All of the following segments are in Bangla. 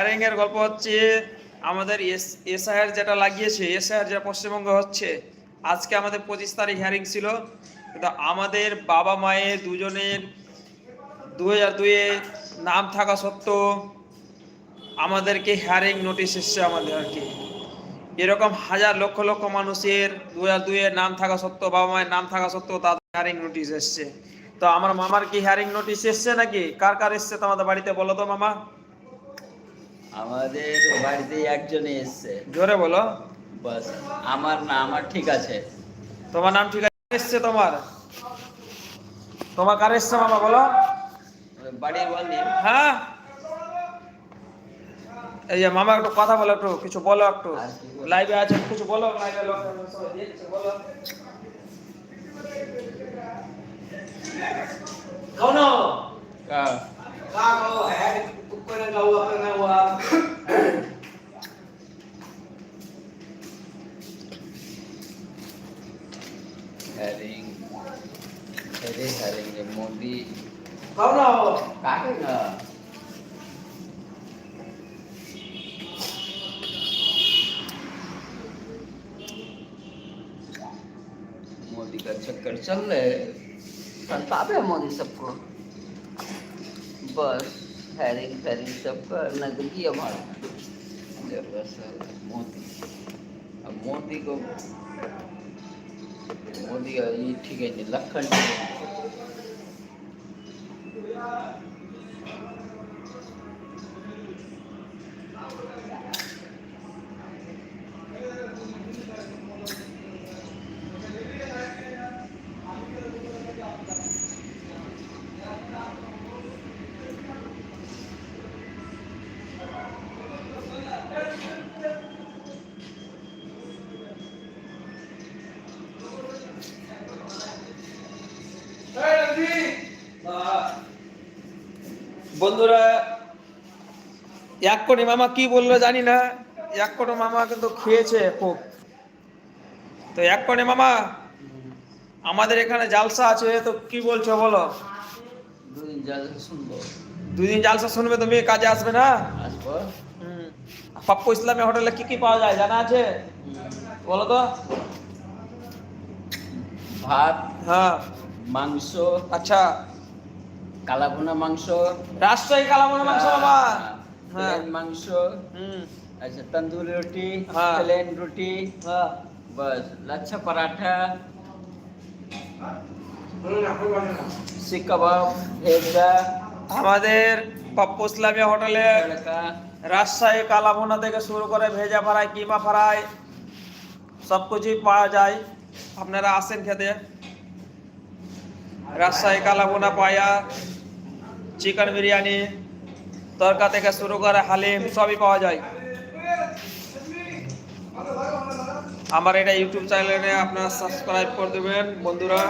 এর গল্প হচ্ছে, আমাদের এসআইআর যেটা লাগিয়েছে, এসআইআর যেটা পশ্চিমবঙ্গে হচ্ছে, আজকে আমাদের পঁচিশ তারিখ হিয়ারিং ছিল। কিন্তু আমাদের বাবা মায়ের দুজনের দু হাজার দুয়ে নাম থাকা সত্ত্বেও আমাদেরকে হিয়ারিং নোটিশ এসছে আমাদের আর কি। এরকম হাজার লক্ষ লক্ষ মানুষের দু হাজার দুয়ে নাম থাকা সত্ত্বেও, বাবা মায়ের নাম থাকা সত্ত্বেও তাদের হিয়ারিং নোটিশ এসছে। তো আমার মামার কি হিয়ারিং নোটিশ এসছে নাকি? কার কার এসছে তোমাদের বাড়িতে বলো তো মামা। আমাদের বাড়িতে একজন এসছে। জোরে বলো। বাস আমার না আমার ঠিক আছে। তোমার নাম ঠিক আছে? এসছে তোমার? তোমার কার এসছে মামা বলো। বাড়ির বন্ধু হ্যাঁ। এই মামা একটু কথা বলো একটু কিছু বলো একটু। লাইভে আছে কিছু বলো লাইভে বলো। কোন কা কা হ্যাঁ Panagawa-pangawa. Haring. Thế haring để môn. Không đâu, cá cái ngờ. Modi का चक्कर चल रहे है मोदी सबको bus हैरिंग फैरिंग सबका नगदी हमारा। मोदी। अब मोदी को मोदी, ये ठीक है जी लखन বন্ধুরা এক কোটি মামা কি বলল জানি না। এক কোটি মামা কিন্তু খেয়েছে খুব। তো এক কোটি মামা আমাদের এখানে জালসা আছে তো কি বলছো বলো? দুদিন জলসা শুনব। দুই জালসা শুনবে তুমি কাজে আসবে না? আসব। পাপ্পু ইসলামী হোটেলে কি কি পাওয়া যায় জানা আছে? বলো তো। ভাত হ্যাঁ। মাংস। আচ্ছা। কালাভুনা মাংস। রাজশাহী কালাভুনা মাংস হ্যাঁ, বাবা। হ্যাঁ। মাংস। হুম। আচ্ছা তন্দুরি রুটি হ্যাঁ। প্লেন রুটি। হ্যাঁ। বাস লাচ্ছা পরাঠা। শিখ ভেজা। আমাদের পাপ্পু ইসলামিয়া হোটেলে রাজশাহী কালাভুনা থেকে শুরু করে ভেজা ফ্রাই কিমা ফ্রাই সব কিছুই পাওয়া যায়। আপনারা আসেন খেতে। রাজশাহী কালাভুনা পায়া। চিকেন বিরিয়ানি তরকা থেকে শুরু করে হালিম সবই পাওয়া যায়। আমার এটা ইউটিউব চ্যানেলে আপনারা সাবস্ক্রাইব করে দেবেন বন্ধুরা।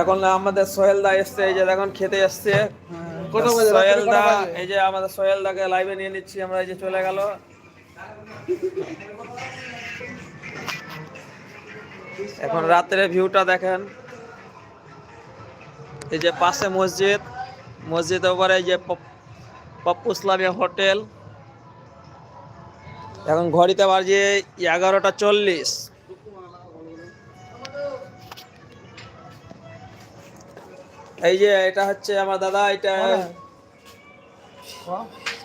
এখন আমাদের সোহেল দা এসছে এই যে দেখুন খেতে এসছে। সোহেল দা এই যে আমাদের সোহেল দাকে লাইভে নিয়ে নিচ্ছি আমরা এই যে চলে গেল। এখন রাত্রে ভিউটা দেখেন। এই যে পাশে মসজিদ মসজিদের উপরে এই যে পপ- পপ্পু ইসলামী হোটেল। এখন ঘড়িতে বাজে এগারোটা চল্লিশ। এই যে এটা হচ্ছে আমার দাদা এটা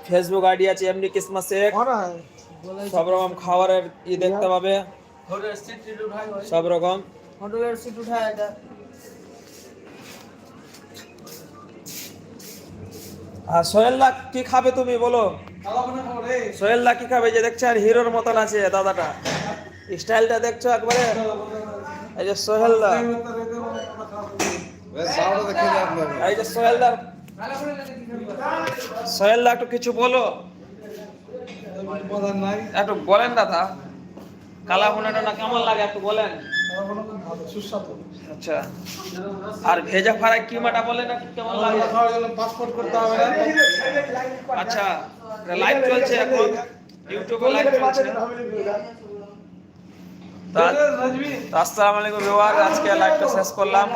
ফেসবুক আইডি আছে এমনি কিসমা শেখ সব রকম খাবারের ই দেখতে পাবে। সব রকম। হোটেলের সিট উঠায় এটা। আর সোহেল দা কি খাবে তুমি বলো? সোহেল দা কি খাবে? যে দেখছ আর হিরোর মতন আছে দাদাটা। স্টাইলটা দেখছ একবারে? এই যে সোহেল দা এই যে সোহেল দা সোহেল দা একটু কিছু বলো। একটু বলেন দাদা, কালা ভুনাটা না কেমন লাগে একটু বলেন? আচ্ছা আর ভেজা ফ্রাই কিমাটা বলেন একটু কেমন লাগে? না আচ্ছা লাইভ চলছে এখন ইউটিউবে লাইভ চলছে। আসসালামু আলাইকুম ভিউয়ার, আজকে লাইভটা শেষ করলাম।